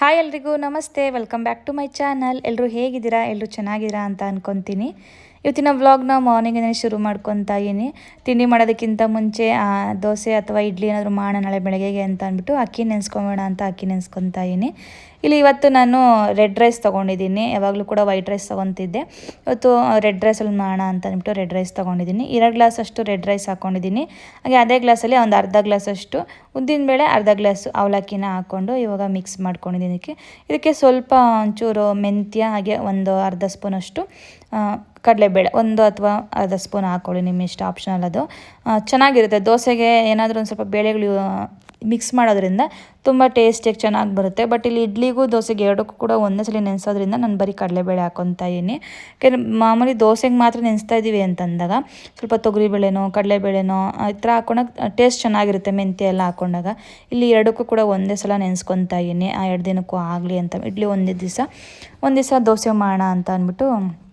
Hi ಎಲ್ರಿಗೂ ನಮಸ್ತೆ. Welcome back to my channel. ಎಲ್ಲರೂ ಹೇಗಿದ್ದೀರಾ? ಎಲ್ಲರೂ ಚೆನ್ನಾಗಿದ್ದೀರಾ ಅಂತ ಅನ್ಕೊತೀನಿ. ಇವತ್ತಿನ ವ್ಲಾಗ್ನ ಮಾರ್ನಿಂಗಿಂದ ಶುರು ಮಾಡ್ಕೊತಾ ಇದ್ದೀನಿ. ತಿಂಡಿ ಮಾಡೋದಕ್ಕಿಂತ ಮುಂಚೆ ದೋಸೆ ಅಥವಾ ಇಡ್ಲಿ ಏನಾದರೂ ಮಾಡೋಣ, ನಾಳೆ ಬೆಳಗ್ಗೆಗೆ ಅಂತ ಅಂದ್ಬಿಟ್ಟು ಅಕ್ಕಿ ನೆನೆಸ್ಕೊಂಬೇಡ ಅಂತ ಅಕ್ಕಿ ನೆನೆಸ್ಕೊತಾ ಇದ್ದೀನಿ. ಇಲ್ಲಿ ಇವತ್ತು ನಾನು ರೆಡ್ ರೈಸ್ ತೊಗೊಂಡಿದ್ದೀನಿ. ಯಾವಾಗಲೂ ಕೂಡ ವೈಟ್ ರೈಸ್ ತೊಗೊತಿದ್ದೆ. ಇವತ್ತು ರೆಡ್ ರೈಸಲ್ಲಿ ಮಾಡೋಣ ಅಂತ ಅಂದ್ಬಿಟ್ಟು ರೆಡ್ ರೈಸ್ ತೊಗೊಂಡಿದ್ದೀನಿ. ಎರಡು ಗ್ಲಾಸ್ ಅಷ್ಟು ರೆಡ್ ರೈಸ್ ಹಾಕ್ಕೊಂಡಿದ್ದೀನಿ ಹಾಗೆ ಅದೇ ಗ್ಲಾಸಲ್ಲಿ ಒಂದು ಅರ್ಧ ಗ್ಲಾಸ್ ಅಷ್ಟು ಉದ್ದಿನಬೇಳೆ ಅರ್ಧ ಗ್ಲಾಸ್ ಅವಲಕ್ಕಿನ ಹಾಕ್ಕೊಂಡು ಇವಾಗ ಮಿಕ್ಸ್ ಮಾಡ್ಕೊಂಡಿದ್ದೀನಿ ಇದಕ್ಕೆ. ಇದಕ್ಕೆ ಸ್ವಲ್ಪ ಒಂಚೂರು ಮೆಂತ್ಯ, ಹಾಗೆ ಒಂದು ಅರ್ಧ ಸ್ಪೂನಷ್ಟು ಕಡಲೆಬೇಳೆ ಒಂದು ಅಥವಾ ಅರ್ಧ ಸ್ಪೂನ್ ಹಾಕ್ಕೊಳ್ಳಿ, ನಿಮ್ಮ ಇಷ್ಟ ಆಪ್ಷನಲ್ ಅದು. ಚೆನ್ನಾಗಿರುತ್ತೆ. ದೋಸೆಗೆ ಏನಾದರೂ ಒಂದು ಸ್ವಲ್ಪ ಬೇಳೆಗಳು ಮಿಕ್ಸ್ ಮಾಡೋದ್ರಿಂದ ತುಂಬ ಟೇಸ್ಟಿಯಾಗಿ ಚೆನ್ನಾಗಿ ಬರುತ್ತೆ. ಬಟ್ ಇಲ್ಲಿ ಇಡ್ಲಿಗೂ ದೋಸೆಗೆ ಎರಡಕ್ಕೂ ಕೂಡ ಒಂದೇ ಸಲ ನೆನೆಸೋದ್ರಿಂದ ನಾನು ಬರೀ ಕಡಲೆಬೇಳೆ ಹಾಕೊತಾ ಇದ್ದೀನಿ. ಯಾಕೆಂದರೆ ಮಾಮೂಲಿ ದೋಸೆಗೆ ಮಾತ್ರ ನೆನೆಸ್ತಾ ಇದ್ದೀವಿ ಅಂತಂದಾಗ, ಸ್ವಲ್ಪ ತೊಗರಿಬೇಳೆನೋ, ಕಡಲೆಬೇಳೆನೋ ಈ ಥರ ಹಾಕೊಂಡಾಗ ಟೇಸ್ಟ್ ಚೆನ್ನಾಗಿರುತ್ತೆ ಮೆಂತ್ಯ ಎಲ್ಲ ಹಾಕೊಂಡಾಗ. ಇಲ್ಲಿ ಎರಡಕ್ಕೂ ಕೂಡ ಒಂದೇ ಸಲ ನೆನೆಸ್ಕೊತಾ ಇದ್ದೀನಿ. ಆ, ಎರಡು ದಿನಕ್ಕೂ ಆಗಲಿ ಅಂತ. ಇಡ್ಲಿ ಒಂದೇ ದಿವಸ. ಒಂದು ದಿವಸ ದೋಸೆ ಮಾಡೋಣ ಅಂತ ಅಂದ್ಬಿಟ್ಟು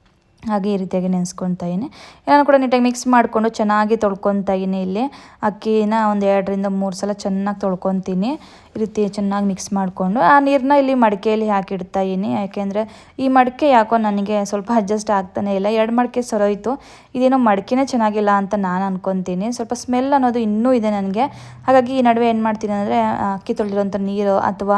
ಹಾಗೆ ಈ ರೀತಿಯಾಗಿ ನೆನೆಸ್ಕೊತಾ ಇದ್ದೀನಿ. ನಾನು ಕೂಡ ನೀಟಾಗಿ ಮಿಕ್ಸ್ ಮಾಡಿಕೊಂಡು ಚೆನ್ನಾಗಿ ತೊಳ್ಕೊತಾ ಇದ್ದೀನಿ ಇಲ್ಲಿ. ಅಕ್ಕಿನ ಒಂದು ಎರಡರಿಂದ ಮೂರು ಸಲ ಚೆನ್ನಾಗಿ ತೊಳ್ಕೊತೀನಿ ಈ ರೀತಿ ಚೆನ್ನಾಗಿ ಮಿಕ್ಸ್ ಮಾಡಿಕೊಂಡು. ಆ ನೀರನ್ನ ಇಲ್ಲಿ ಮಡಿಕೆಯಲ್ಲಿ ಹಾಕಿಡ್ತಾ ಇದ್ದೀನಿ. ಯಾಕೆಂದರೆ ಈ ಮಡಿಕೆ ಯಾಕೋ ನನಗೆ ಸ್ವಲ್ಪ ಅಡ್ಜಸ್ಟ್ ಆಗ್ತಾನೆ ಇಲ್ಲ. ಎರಡು ಮಡಿಕೆ ಸರೋಯ್ತು ಇದೇನೋ ಮಡಿಕೆನೇ ಚೆನ್ನಾಗಿಲ್ಲ ಅಂತ ನಾನು ಅನ್ಕೊತೀನಿ. ಸ್ವಲ್ಪ ಸ್ಮೆಲ್ ಅನ್ನೋದು ಇನ್ನೂ ಇದೆ ನನಗೆ. ಹಾಗಾಗಿ ಈ ನಡುವೆ ಏನು ಮಾಡ್ತೀನಿ ಅಂದರೆ ಅಕ್ಕಿ ತೊಳೆದಿರೋಂಥ ನೀರು ಅಥವಾ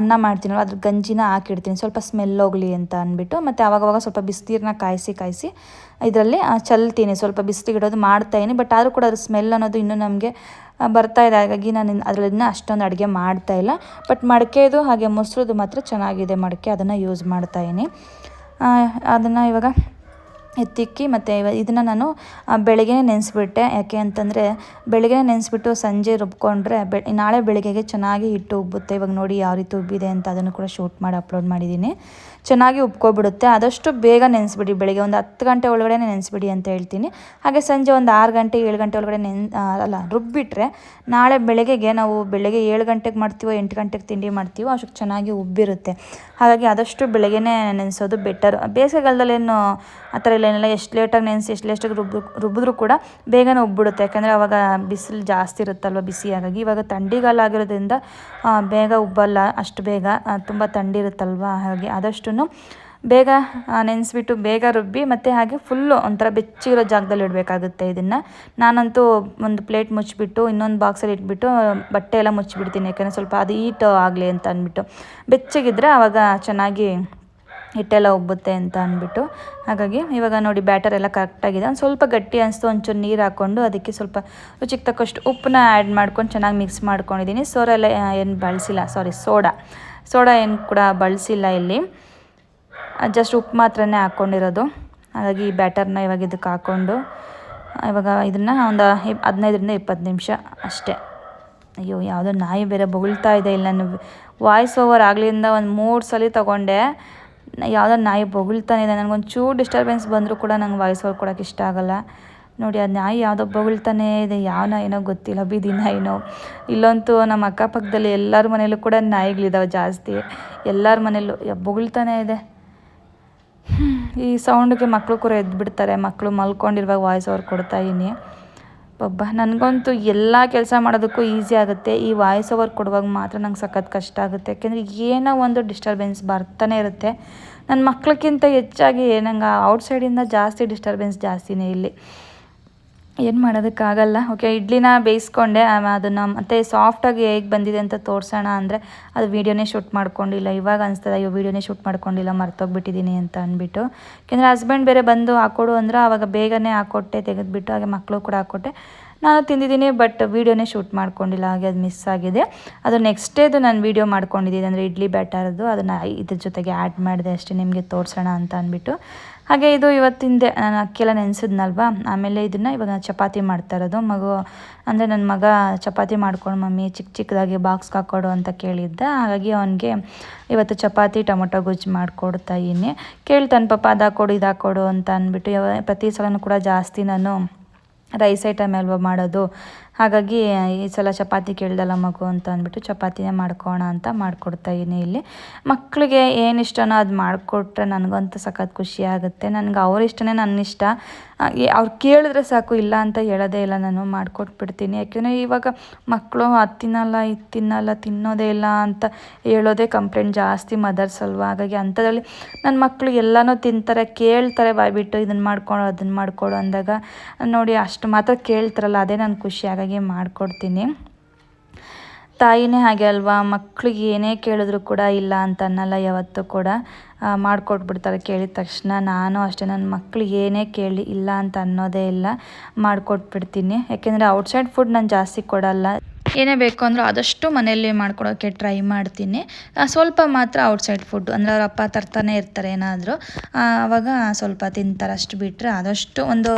ಅನ್ನ ಮಾಡ್ತೀನಲ್ಲ ಅದ್ರ ಗಂಜಿನ ಹಾಕಿಡ್ತೀನಿ. ಸ್ವಲ್ಪ ಸ್ಮೆಲ್ ಹೋಗಲಿ ಅಂತ ಅಂದ್ಬಿಟ್ಟು ಮತ್ತು ಆವಾಗವಾಗ ಸ್ವಲ್ಪ ಬಿಸಿನೀರನ್ನ ಕಾಯಿಸಿ ಕಾಯಿಸಿ ಇದರಲ್ಲಿ ಚಲ್ತೀನಿ. ಸ್ವಲ್ಪ ಬಿಸಿಲಿಗೆ ಇಡೋದು ಮಾಡ್ತಾಯಿನಿ ಬಟ್ ಆದರೂ ಕೂಡ ಅದ್ರ ಸ್ಮೆಲ್ ಅನ್ನೋದು ಇನ್ನೂ ನಮಗೆ ಬರ್ತಾ ಇದೆ. ಹಾಗಾಗಿ ನಾನು ಅದರಲ್ಲಿನ ಅಷ್ಟೊಂದು ಅಡುಗೆ ಮಾಡ್ತಾ ಇಲ್ಲ. ಬಟ್ ಮಡಕೆದು ಹಾಗೆ ಮೊಸರುದು ಮಾತ್ರ ಚೆನ್ನಾಗಿದೆ ಮಡಿಕೆ. ಅದನ್ನು ಯೂಸ್ ಮಾಡ್ತಾಯಿನಿ ಅದನ್ನು ಇವಾಗ ಎತ್ತಿಕ್ಕಿ ಮತ್ತು ಇದನ್ನು ನಾನು ಬೆಳಗ್ಗೆನೇ ನೆನೆಸ್ಬಿಟ್ಟೆ. ಯಾಕೆ ಅಂತಂದರೆ ಬೆಳಗ್ಗೆ ನೆನೆಸ್ಬಿಟ್ಟು ಸಂಜೆ ರುಬ್ಕೊಂಡ್ರೆ ಬೆ, ನಾಳೆ ಬೆಳಗ್ಗೆಗೆ ಚೆನ್ನಾಗಿ ಹಿಟ್ಟು ಉಬ್ಬುತ್ತೆ. ಇವಾಗ ನೋಡಿ ಯಾವ ರೀತಿ ಉಬ್ಬಿದೆ ಅಂತ ಅದನ್ನು ಕೂಡ ಶೂಟ್ ಮಾಡಿ ಅಪ್ಲೋಡ್ ಮಾಡಿದ್ದೀನಿ. ಚೆನ್ನಾಗಿ ಉಬ್ಕೊಬಿಡುತ್ತೆ. ಆದಷ್ಟು ಬೇಗ ನೆನೆಸ್ಬಿಡಿ ಬೆಳಗ್ಗೆ. ಒಂದು ಹತ್ತು ಗಂಟೆ ಒಳಗಡೆ ನೆನೆಸ್ಬಿಡಿ ಅಂತ ಹೇಳ್ತೀನಿ. ಹಾಗೆ ಸಂಜೆ ಒಂದು ಆರು ಗಂಟೆ, ಏಳು ಗಂಟೆ ಒಳಗಡೆ ನೆನ್ ಅಲ್ಲ ರುಬ್ಬಿಟ್ರೆ ನಾಳೆ ಬೆಳಗ್ಗೆಗೆ ನಾವು ಬೆಳಗ್ಗೆ ಏಳು ಗಂಟೆಗೆ ಮಾಡ್ತೀವೋ, ಎಂಟು ಗಂಟೆಗೆ ತಿಂಡಿ ಮಾಡ್ತೀವೋ, ಅಷ್ಟು ಚೆನ್ನಾಗಿ ಉಬ್ಬಿರುತ್ತೆ. ಹಾಗಾಗಿ ಆದಷ್ಟು ಬೆಳಗ್ಗೆನೇ ನೆನೆಸೋದು ಬೆಟರ್. ಬೇಸಿಗೆಗಾಲದಲ್ಲಿ ಏನು ಆ ಥರ ಇಲ್ಲ ಏನಿಲ್ಲ, ಎಷ್ಟು ಲೇಟಾಗಿ ನೆನೆಸಿ, ಎಷ್ಟು ಲೇಟಾಗಿ ರುಬ್ಬ ರುಬ್ಬಿದ್ರೂ ಕೂಡ ಬೇಗನೆ ಉಬ್ಬಿಡುತ್ತೆ. ಯಾಕಂದರೆ ಅವಾಗ ಬಿಸಿಲು ಜಾಸ್ತಿ ಇರುತ್ತಲ್ವ, ಬಿಸಿ ಹಾಗಾಗಿ ಇವಾಗ ಥಂಡಿಗಾಲ ಆಗಿರೋದ್ರಿಂದ ಬೇಗ ಉಬ್ಬಲ್ಲ, ಅಷ್ಟು ಬೇಗ ತುಂಬ ಥಂಡಿ ಇರುತ್ತಲ್ವ, ಹಾಗೆ ಆದಷ್ಟು ಬೇಗ ನೆನೆಸ್ಬಿಟ್ಟು ಬೇಗ ರುಬ್ಬಿ ಮತ್ತು ಹಾಗೆ ಫುಲ್ಲು ಒಂಥರ ಬೆಚ್ಚಿರೋ ಜಾಗದಲ್ಲಿ ಇಡಬೇಕಾಗುತ್ತೆ ಇದನ್ನು. ನಾನಂತೂ ಒಂದು ಪ್ಲೇಟ್ ಮುಚ್ಚಿಬಿಟ್ಟು, ಇನ್ನೊಂದು ಬಾಕ್ಸಲ್ಲಿ ಇಟ್ಬಿಟ್ಟು, ಬಟ್ಟೆ ಎಲ್ಲ ಮುಚ್ಚಿಬಿಡ್ತೀನಿ. ಯಾಕಂದರೆ ಸ್ವಲ್ಪ ಅದು ಈಟ್ ಆಗಲಿ ಅಂತ ಅಂದ್ಬಿಟ್ಟು. ಬೆಚ್ಚಗಿದ್ರೆ ಆವಾಗ ಚೆನ್ನಾಗಿ ಹಿಟ್ಟೆಲ್ಲ ಉಬ್ಬುತ್ತೆ ಅಂತ ಅಂದ್ಬಿಟ್ಟು. ಹಾಗಾಗಿ ಇವಾಗ ನೋಡಿ ಬ್ಯಾಟರ್ ಎಲ್ಲ ಕರೆಕ್ಟಾಗಿದೆ ಒಂದು ಸ್ವಲ್ಪ ಗಟ್ಟಿ ಅನಿಸ್ತು, ಒಂಚೂರು ನೀರು ಹಾಕ್ಕೊಂಡು ಅದಕ್ಕೆ ಸ್ವಲ್ಪ ರುಚಿಗೆ ತಕ್ಕಷ್ಟು ಉಪ್ಪನ್ನ ಆ್ಯಡ್ ಮಾಡ್ಕೊಂಡು ಚೆನ್ನಾಗಿ ಮಿಕ್ಸ್ ಮಾಡ್ಕೊಂಡಿದ್ದೀನಿ ಸೋರೆಲ್ಲ ಏನು ಬಳಸಿಲ್ಲ ಸಾರಿ ಸೋಡಾ. ಸೋಡಾ ಏನು ಕೂಡ ಬಳಸಿಲ್ಲ ಇಲ್ಲಿ. ಜಸ್ಟ್ ಉಪ್ಪು ಮಾತ್ರನೇ ಹಾಕ್ಕೊಂಡಿರೋದು ಹಾಗಾಗಿ ಈ ಬ್ಯಾಟರ್ನ ಇವಾಗ ಇದಕ್ಕೆ ಹಾಕ್ಕೊಂಡು ಇವಾಗ ಇದನ್ನು ಒಂದು ಹದಿನೈದರಿಂದ ಇಪ್ಪತ್ತು ನಿಮಿಷ ಅಷ್ಟೇ. ಅಯ್ಯೋ, ಯಾವುದೋ ನಾಯಿ ಬೇರೆ ಬೊಗಳ್ತಾ ಇದೆ ಇಲ್ಲ. ನಾನು ವಾಯ್ಸ್ ಓವರ್ ಆಗ್ಲಿಂದ ಒಂದು ಮೂರು ಸಲ ತೊಗೊಂಡೆ. ಯಾವುದೋ ನಾಯಿ ಬೊಗಳ್ತಾನೆ ಇದೆ. ನನಗೊಂದು ಚೂರು ಡಿಸ್ಟರ್ಬೆನ್ಸ್ ಬಂದರೂ ಕೂಡ ನಂಗೆ ವಾಯ್ಸ್ ಓವರ್ ಕೊಡೋಕೆ ಇಷ್ಟ ಆಗಲ್ಲ. ನೋಡಿ ಅದು ನಾಯಿ ಯಾವುದೋ ಬೊಗಳ್ತಾನೆ ಇದೆ. ಯಾವ ನಾಯಿನೋ ಗೊತ್ತಿಲ್ಲ, ಬೀದಿ ನಾಯಿನೋ ಇಲ್ಲಂತೂ ನಮ್ಮ ಅಕ್ಕಪಕ್ಕದಲ್ಲಿ ಎಲ್ಲರ ಮನೇಲೂ ಕೂಡ ನಾಯಿಗಳಿದ್ದಾವೆ ಜಾಸ್ತಿ. ಎಲ್ಲರ ಮನೇಲೂ, ಯ- ಬೊಗಳ್ತಾನೆ ಇದೆ. ಈ ಸೌಂಡ್ಗೆ ಮಕ್ಕಳು ಕೂಡ ಎದ್ಬಿಡ್ತಾರೆ. ಮಕ್ಕಳು ಮಲ್ಕೊಂಡಿರುವಾಗ ವಾಯ್ಸ್ ಓವರ್ ಕೊಡ್ತಾ ಇದ್ದೀನಿ ಒಬ್ಬ ನನಗಂತೂ ಎಲ್ಲ ಕೆಲಸ ಮಾಡೋದಕ್ಕೂ ಈಸಿ ಆಗುತ್ತೆ. ಈ ವಾಯ್ಸ್ ಓವರ್ ಕೊಡುವಾಗ ಮಾತ್ರ ನಂಗೆ ಸಖತ್ ಕಷ್ಟ ಆಗುತ್ತೆ. ಯಾಕೆಂದರೆ ಏನೋ ಒಂದು ಡಿಸ್ಟರ್ಬೆನ್ಸ್ ಬರ್ತಾನೆ ಇರುತ್ತೆ. ನನ್ನ ಮಕ್ಳಿಗಿಂತ ಹೆಚ್ಚಾಗಿ ನಂಗೆ ಔಟ್ಸೈಡಿಂದ ಜಾಸ್ತಿ ಡಿಸ್ಟರ್ಬೆನ್ಸ್ ಜಾಸ್ತಿನೇ ಇಲ್ಲಿ. ಏನು ಮಾಡೋದಕ್ಕಾಗಲ್ಲ. ಓಕೆ ಇಡ್ಲಿನ ಬೇಯಿಸ್ಕೊಂಡೆ ಅದನ್ನು ಮತ್ತೆ ಸಾಫ್ಟಾಗಿ ಹೇಗೆ ಬಂದಿದೆ ಅಂತ ತೋರಿಸೋಣ ಅಂದರೆ ಅದು ವೀಡಿಯೋನೇ ಶೂಟ್ ಮಾಡ್ಕೊಂಡಿಲ್ಲ. ಇವಾಗ ಅನಿಸ್ತದೆ, ಅಯ್ಯೋ ವೀಡಿಯೋನೇ ಶೂಟ್ ಮಾಡ್ಕೊಂಡಿಲ್ಲ ಮರ್ತೋಗ್ಬಿಟ್ಟಿದ್ದೀನಿ ಅಂತ ಅಂದ್ಬಿಟ್ಟು. ಯಾಕೆಂದರೆ ಹಸ್ಬೆಂಡ್ ಬೇರೆ ಬಂದು ಹಾಕೊಡು ಅಂದ್ರೆ ಆವಾಗ ಬೇಗನೆ ಹಾಕೊಟ್ಟೆ, ತೆಗೆದುಬಿಟ್ಟು, ಹಾಗೆ ಮಕ್ಕಳು ಕೂಡ ಹಾಕೊಟ್ಟೆ. ನಾನು ತಿಂದಿದ್ದೀನಿ ಬಟ್ ವೀಡಿಯೋನೇ ಶೂಟ್ ಮಾಡ್ಕೊಂಡಿಲ್ಲ, ಹಾಗೆ ಅದು ಮಿಸ್ ಆಗಿದೆ. ಅದು ನೆಕ್ಸ್ಟ್ ಡೇದು ನಾನು ವೀಡಿಯೋ ಮಾಡ್ಕೊಂಡಿದ್ದೀನಿ, ಅಂದರೆ ಇಡ್ಲಿ ಬ್ಯಾಟರ್ದು ಅದನ್ನು ಇದ್ರ ಜೊತೆಗೆ ಆ್ಯಡ್ ಮಾಡಿದೆ ಅಷ್ಟೇ, ನಿಮಗೆ ತೋರಿಸೋಣ ಅಂತ ಅಂದ್ಬಿಟ್ಟು. ಹಾಗೆ ಇದು ಇವತ್ತಿಂದೆ ನಾನು ಅಕ್ಕಿಯೆಲ್ಲ ನೆನೆಸಿದ್ನಲ್ವ? ಆಮೇಲೆ ಇದನ್ನು ಇವಾಗ ಚಪಾತಿ ಮಾಡ್ತಾ ಇರೋದು. ಮಗು, ಅಂದರೆ ನನ್ನ ಮಗ ಚಪಾತಿ ಮಾಡ್ಕೊಂಡು ಮಮ್ಮಿ ಚಿಕ್ಕ ಚಿಕ್ಕದಾಗಿ ಬಾಕ್ಸ್ಗೆ ಹಾಕ್ಕೊಡು ಅಂತ ಕೇಳಿದ್ದ. ಹಾಗಾಗಿ ಅವನಿಗೆ ಇವತ್ತು ಚಪಾತಿ, ಟೊಮೊಟೊ ಗೊಜ್ಜು ಮಾಡಿಕೊಡ್ತಾ ಇದ್ದೀನಿ. ಕೇಳ್ತಾನೆ ಪಾಪ ಅದು ಹಾಕ್ಕೊಡು ಇದು ಹಾಕ್ಕೊಡು ಅಂತ ಅಂದ್ಬಿಟ್ಟು ಪ್ರತಿ ಸಲನೂ ಕೂಡ ಜಾಸ್ತಿ ನಾನು ರೈಸ್ ಐಟಮ್ ಅಲ್ವಾ ಮಾಡೋದು. ಹಾಗಾಗಿ, ಈ ಸಲ ಚಪಾತಿ ಕೇಳ್ದಲ್ಲ ಮಗು ಅಂತ ಅಂದ್ಬಿಟ್ಟು ಚಪಾತಿನೇ ಮಾಡ್ಕೋಣ ಅಂತ ಮಾಡಿಕೊಡ್ತಾ ಇದ್ದೀನಿ ಇಲ್ಲಿ. ಮಕ್ಕಳಿಗೆ ಏನು ಇಷ್ಟನೋ ಅದು ಮಾಡಿಕೊಟ್ರೆ ನನಗಂತೂ ಸಖತ್ ಖುಷಿ ಆಗುತ್ತೆ. ನನಗೆ ಅವ್ರ ಇಷ್ಟನೇ ನನ್ನ ಇಷ್ಟ ಅವ್ರು ಕೇಳಿದ್ರೆ ಸಾಕು, ಇಲ್ಲ ಅಂತ ಹೇಳೋದೇ ಇಲ್ಲ, ನಾನು ಮಾಡ್ಕೊಟ್ಬಿಡ್ತೀನಿ. ಯಾಕೆಂದರೆ ಇವಾಗ ಮಕ್ಕಳು ಅದು ತಿನ್ನಲ್ಲ ಇದು ತಿನ್ನಲ್ಲ ತಿನ್ನೋದೇ ಇಲ್ಲ ಅಂತ ಹೇಳೋದೇ ಕಂಪ್ಲೇಂಟ್ ಜಾಸ್ತಿ ಮದರ್ಸ್ ಅಲ್ವಾ? ಹಾಗಾಗಿ ಅಂಥದ್ರಲ್ಲಿ ನನ್ನ ಮಕ್ಕಳು ಎಲ್ಲನೂ ತಿಂತಾರೆ, ಕೇಳ್ತಾರೆ ಬಾಯ್ಬಿಟ್ಟು ಇದನ್ನು ಮಾಡ್ಕೊಡು ಅದನ್ನು ಮಾಡಿಕೊಡು ಅಂದಾಗ. ನೋಡಿ, ಅಷ್ಟು ಮಾತ್ರ ಕೇಳ್ತಾರಲ್ಲ, ಅದೇ ನನ್ನ ಖುಷಿ, ಹಾಗಾಗಿ ಮಾಡಿಕೊಡ್ತೀನಿ. ತಾಯಿನೇ ಹಾಗೆ ಅಲ್ವಾ? ಮಕ್ಕಳಿಗೆ ಏನೇ ಕೇಳಿದ್ರು ಕೂಡ ಇಲ್ಲ ಅಂತ ಅನ್ನಲ್ಲ ಯಾವತ್ತೂ ಕೂಡ. ಮಾಡಿಕೊಟ್ಬಿಡ್ತಾರೆ ಕೇಳಿದ ತಕ್ಷಣ. ನಾನು ಅಷ್ಟೇ ನನ್ನ ಮಕ್ಳಿಗೆ ಏನೇ ಕೇಳಿ ಇಲ್ಲ ಅಂತ ಅನ್ನೋದೇ ಇಲ್ಲ. ಮಾಡಿಕೊಟ್ಬಿಡ್ತೀನಿ. ಯಾಕೆಂದರೆ ಔಟ್ಸೈಡ್ ಫುಡ್ ನಾನು ಜಾಸ್ತಿ ಕೊಡಲ್ಲ. ಏನೇ ಬೇಕು ಅಂದರೂ ಆದಷ್ಟು ಮನೆಯಲ್ಲೇ ಮಾಡ್ಕೊಡೋಕ್ಕೆ ಟ್ರೈ ಮಾಡ್ತೀನಿ. ಸ್ವಲ್ಪ ಮಾತ್ರ ಔಟ್ಸೈಡ್ ಫುಡ್ ಅಂದರೆ ಅವ್ರ ಅಪ್ಪ ತರ್ತಾನೆ ಇರ್ತಾರೆ ಏನಾದರೂ. ಆವಾಗ ಸ್ವಲ್ಪ ತಿಂತಾರೆ ಅಷ್ಟು ಬಿಟ್ಟರೆ ಆದಷ್ಟು ಒಂದು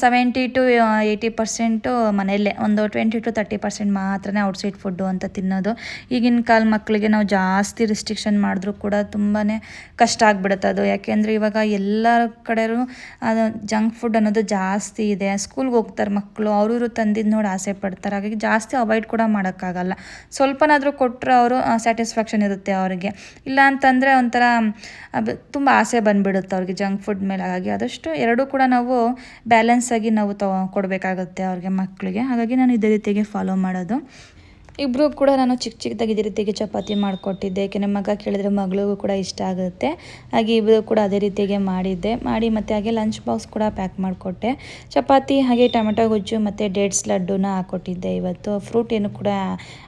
ಸೆವೆಂಟಿ ಟು ಏಯ್ಟಿ ಪರ್ಸೆಂಟು ಮನೆಯಲ್ಲೇ, ಒಂದು ಟ್ವೆಂಟಿ ಟು ತರ್ಟಿ ಪರ್ಸೆಂಟ್ ಮಾತ್ರನೇ ಔಟ್ಸೈಡ್ ಫುಡ್ಡು ಅಂತ ತಿನ್ನೋದು. ಈಗಿನ ಕಾಲ ಮಕ್ಕಳಿಗೆ ನಾವು ಜಾಸ್ತಿ ರಿಸ್ಟ್ರಿಕ್ಷನ್ ಮಾಡಿದ್ರೂ ಕೂಡ ತುಂಬಾ ಕಷ್ಟ ಆಗಿಬಿಡುತ್ತೆ ಅದು. ಯಾಕೆಂದರೆ ಇವಾಗ ಎಲ್ಲ ಕಡೆಯೂ ಅದು ಜಂಕ್ ಫುಡ್ ಅನ್ನೋದು ಜಾಸ್ತಿ ಇದೆ. ಸ್ಕೂಲ್ಗೆ ಹೋಗ್ತಾರೆ ಮಕ್ಕಳು ಅವರು ತಂದಿದ್ದು ನೋಡಿ ಆಸೆ ಪಡ್ತಾರೆ. ಹಾಗಾಗಿ ಜಾಸ್ತಿ ಅವಾಯ್ಡ್ ಕೂಡ ಮಾಡೋಕ್ಕಾಗಲ್ಲ. ಸ್ವಲ್ಪನಾದರೂ ಕೊಟ್ಟರೆ ಅವರು ಸ್ಯಾಟಿಸ್ಫ್ಯಾಕ್ಷನ್ ಇರುತ್ತೆ ಅವರಿಗೆ. ಇಲ್ಲ ಅಂತಂದರೆ ಒಂಥರ ತುಂಬ ಆಸೆ ಬಂದುಬಿಡುತ್ತೆ ಅವ್ರಿಗೆ ಜಂಕ್ ಫುಡ್ ಮೇಲೆ. ಹಾಗಾಗಿ ಆದಷ್ಟು ಎರಡೂ ಕೂಡ ನಾವು ಬ್ಯಾಲೆನ್ಸ್ ಆಗಿ ನಾವು ತಗೊ ಕೊಡಬೇಕಾಗುತ್ತೆ ಅವ್ರಿಗೆ ಮಕ್ಕಳಿಗೆ ಹಾಗಾಗಿ ನಾನು ಇದೇ ರೀತಿಗೆ ಫಾಲೋ ಮಾಡೋದು. ಇಬ್ಬರು ಕೂಡ ನಾನು ಚಿಕ್ಕ ಚಿಕ್ಕದಾಗಿ ಇದೇ ರೀತಿಯಾಗಿ ಚಪಾತಿ ಮಾಡಿಕೊಟ್ಟಿದ್ದೆ. ಯಾಕೆಂದರೆ ಮಗ ಕೇಳಿದ್ರೆ ಮಗಳಿಗೂ ಕೂಡ ಇಷ್ಟ ಆಗುತ್ತೆ. ಹಾಗೆ ಇಬ್ಬರು ಕೂಡ ಅದೇ ರೀತಿಗೆ ಮಾಡಿದ್ದೆ. ಮಾಡಿ ಮತ್ತು ಹಾಗೆ ಲಂಚ್ ಬಾಕ್ಸ್ ಕೂಡ ಪ್ಯಾಕ್ ಮಾಡಿಕೊಟ್ಟೆ. ಚಪಾತಿ, ಹಾಗೆ ಟೊಮೆಟೊ, ಗೊಜ್ಜು ಮತ್ತು ಡೇಟ್ಸ್ ಲಡ್ಡುನ ಹಾಕ್ಕೊಟ್ಟಿದ್ದೆ ಇವತ್ತು. ಫ್ರೂಟ್ ಏನು ಕೂಡ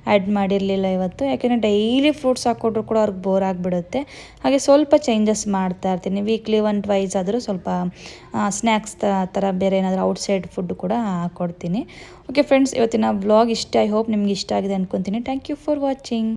ಆ್ಯಡ್ ಮಾಡಿರಲಿಲ್ಲ ಇವತ್ತು. ಯಾಕೆಂದರೆ ಡೈಲಿ ಫ್ರೂಟ್ಸ್ ಹಾಕ್ಕೊಟ್ರು ಕೂಡ ಅವ್ರಿಗೆ ಬೋರ್ ಆಗಿಬಿಡುತ್ತೆ. ಹಾಗೆ ಸ್ವಲ್ಪ ಚೇಂಜಸ್ ಮಾಡ್ತಾ ಇರ್ತೀನಿ. ವೀಕ್ಲಿ ಒನ್ ಟ್ವೈಸ್ ಆದರೂ ಸ್ವಲ್ಪ ಸ್ನ್ಯಾಕ್ಸ್ ಥರ ಬೇರೆ ಏನಾದರೂ ಔಟ್ಸೈಡ್ ಫುಡ್ ಕೂಡ ಹಾಕ್ಕೊಡ್ತೀನಿ ಓಕೆ ಫ್ರೆಂಡ್ಸ್ ಇವತ್ತಿನ ವ್ಲಾಗ್ ಇಷ್ಟ. ಐ ಹೋಪ್ ನಿಮ್ಗೆ ಇಷ್ಟ ಆಗಿದೆ ಅನ್ಕೊಂತೀನಿ. Thank you for watching